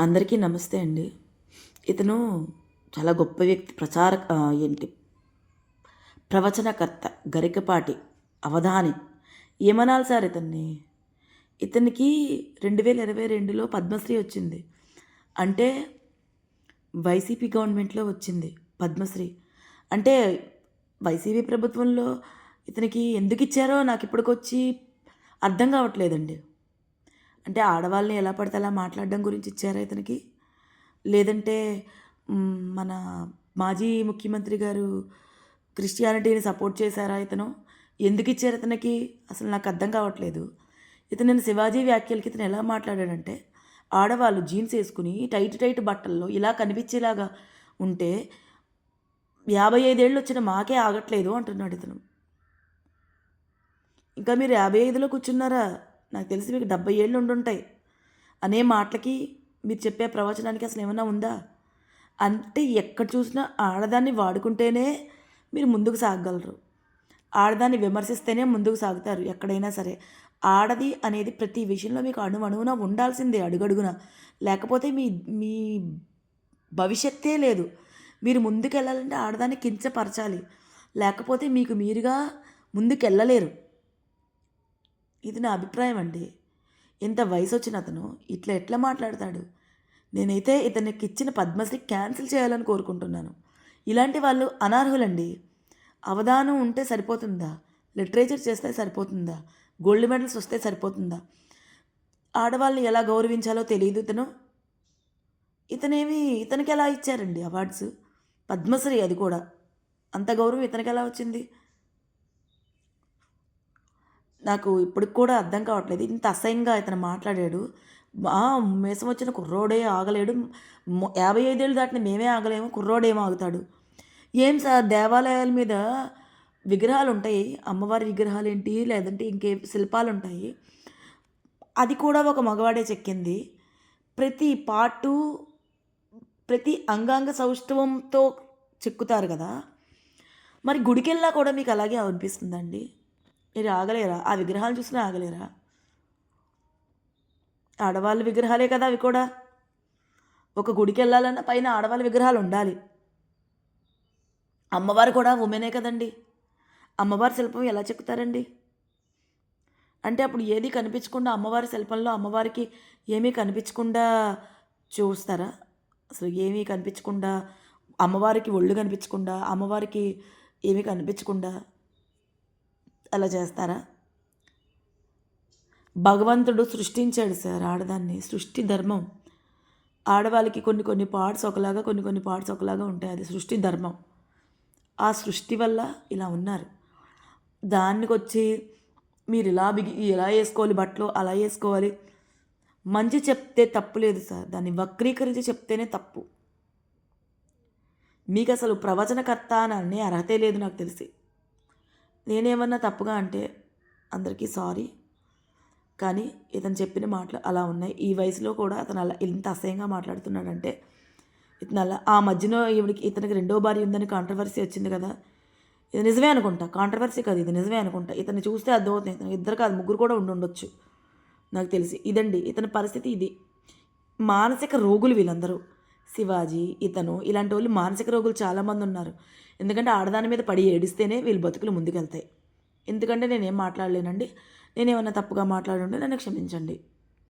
అందరికీ నమస్తే అండి. ఇతను చాలా గొప్ప వ్యక్తి ప్రచార ఏంటి? ప్రవచనకర్త గరికపాటి అవధాని. ఏమనాలి సార్ ఇతన్ని? ఇతనికి రెండు వేల ఇరవై రెండులో పద్మశ్రీ వచ్చింది. అంటే వైసీపీ గవర్నమెంట్లో వచ్చింది పద్మశ్రీ. అంటే వైసీపీ ప్రభుత్వంలో ఇతనికి ఎందుకు ఇచ్చారో నాకు ఇప్పటికొచ్చి అర్థం కావట్లేదండి. అంటే ఆడవాళ్ళని ఎలా పడితే అలా మాట్లాడడం గురించి ఇచ్చారా ఇతనికి? లేదంటే మన మాజీ ముఖ్యమంత్రి గారు క్రిస్టియానిటీని సపోర్ట్ చేశారా ఇతను? ఎందుకు ఇచ్చారు ఇతనికి? అసలు నాకు అర్థం కావట్లేదు. ఇతను నేను శివాజీ వ్యాఖ్యలకి ఇతను ఎలా మాట్లాడాడంటే ఆడవాళ్ళు జీన్స్ వేసుకుని టైట్ టైట్ బట్టల్లో ఇలా కనిపించేలాగా ఉంటే యాభై ఐదేళ్ళు వచ్చిన మాకే ఆగట్లేదు అంటున్నాడు ఇతను. ఇంకా మీరు యాభై ఐదులో కూర్చున్నారా? నాకు తెలిసి మీకు డెబ్బై ఏళ్ళు ఉండుంటాయి. అనే మాటలకి మీరు చెప్పే ప్రవచనానికి అసలు ఏమైనా ఉందా? అంటే ఎక్కడ చూసినా ఆడదాన్ని వాడుకుంటేనే మీరు ముందుకు సాగగలరు. ఆడదాన్ని విమర్శిస్తేనే ముందుకు సాగుతారు ఎక్కడైనా సరే. ఆడది అనేది ప్రతి విషయంలో మీకు అణువణువున ఉండాల్సిందే అడుగడుగున. లేకపోతే మీ మీ భవిష్యత్తే లేదు. మీరు ముందుకు వెళ్ళాలంటే ఆడదాన్ని కించపరచాలి. లేకపోతే మీకు మీరుగా ముందుకు వెళ్ళలేరు ఇది నా అభిప్రాయం అండి ఇంత వయసు వచ్చిన అతను ఇట్లా ఎట్లా మాట్లాడతాడు? నేనైతే ఇతనికి ఇచ్చిన పద్మశ్రీ క్యాన్సిల్ చేయాలని కోరుకుంటున్నాను. ఇలాంటి వాళ్ళు అనర్హులండి. అవధానం ఉంటే సరిపోతుందా? లిటరేచర్ చేస్తే సరిపోతుందా? గోల్డ్ మెడల్స్ వస్తే సరిపోతుందా? ఆడవాళ్ళని ఎలా గౌరవించాలో తెలియదు ఇతను. ఇతనేమి ఇతనికి ఎలా ఇచ్చారండి అవార్డ్స్? పద్మశ్రీ అది కూడా. అంత గౌరవం ఇతనికి ఎలా వచ్చింది? నాకు ఇప్పటికి కూడా అర్థం కావట్లేదు. ఇంత అసహ్యంగా ఇతను మాట్లాడాడు. మేసం వచ్చిన కుర్రోడే ఆగలేడు. యాభై ఐదేళ్ళు దాటిన మేమే ఆగలేము. కుర్రోడేమో ఆగుతాడు? ఏం సార్? దేవాలయాల మీద విగ్రహాలు ఉంటాయి. అమ్మవారి విగ్రహాలు ఏంటి? లేదంటే ఇంకే శిల్పాలు ఉంటాయి. అది కూడా ఒక మగవాడే చెక్కింది. ప్రతి పాటు ప్రతి అంగాంగ సౌష్ఠవంతో చెక్కుతారు కదా. మరి గుడికెళ్ళా కూడా మీకు అలాగే అనిపిస్తుందండి? మీరు ఆగలేరా? ఆ విగ్రహాలు చూసినా ఆగలేరా? ఆడవాళ్ళ విగ్రహాలే కదా అవి కూడా. ఒక గుడికి వెళ్ళాలన్నా పైన ఆడవాళ్ళ విగ్రహాలు ఉండాలి. అమ్మవారు కూడా ఉమెనే కదండి. అమ్మవారి శిల్పం ఎలా చెక్కుతారండి? అంటే అప్పుడు ఏది కనిపించకుండా అమ్మవారి శిల్పంలో అమ్మవారికి ఏమీ కనిపించకుండా చూస్తారా? అసలు ఏమీ కనిపించకుండా అమ్మవారికి ఒళ్ళు కనిపించకుండా అమ్మవారికి ఏమీ కనిపించకుండా అలా చేస్తారా? భగవంతుడు సృష్టించాడు సార్ ఆడదాన్ని సృష్టి ధర్మం. ఆడవాళ్ళకి కొన్ని కొన్ని పార్ట్స్ ఒకలాగా కొన్ని కొన్ని పార్ట్స్ ఒకలాగా ఉంటాయి. అది సృష్టి ధర్మం. ఆ సృష్టి వల్ల ఇలా ఉన్నారు. దానికి వచ్చి మీరు ఇలా బిగి ఇలా వేసుకోవాలి బట్టలు అలా వేసుకోవాలి. మంచి చెప్తే తప్పు లేదు సార్. దాన్ని వక్రీకరించి చెప్తేనే తప్పు. మీకు అసలు ప్రవచనకర్త అని అనే అర్హతే లేదు నాకు తెలిసి. నేనేమన్నా తప్పుగా అంటే అందరికీ సారీ. కానీ ఇతను చెప్పిన మాటలు అలా ఉన్నాయి. ఈ వయసులో కూడా అతను అలా ఇంత అసహ్యంగా మాట్లాడుతున్నాడంటే ఇతను అలా ఆ మధ్యలో ఈవిడికి ఇతనికి రెండో భార్య ఉందని కాంట్రవర్సీ వచ్చింది కదా. ఇది నిజమే అనుకుంటా. కాంట్రవర్సీ కాదు ఇది నిజమే అనుకుంటా. ఇతను చూస్తే అర్థమవుతుంది. ఇతను ఇద్దరు కాదు ముగ్గురు కూడా ఉండి ఉండొచ్చు. నాకు తెలిసి ఇదండి ఇతని పరిస్థితి ఇది. మానసిక రోగులు వీళ్ళందరూ. శివాజీ ఇతను ఇలాంటి వాళ్ళు మానసిక రోగులు చాలామంది ఉన్నారు ఎందుకంటే ఆడదాని మీద పడి ఏడిస్తేనే వీళ్ళు బతుకులు ముందుకెళ్తాయి. ఎందుకంటే నేనేం మాట్లాడలేనండి? నేనేమన్నా తప్పుగా మాట్లాడుంటే నన్ను క్షమించండి.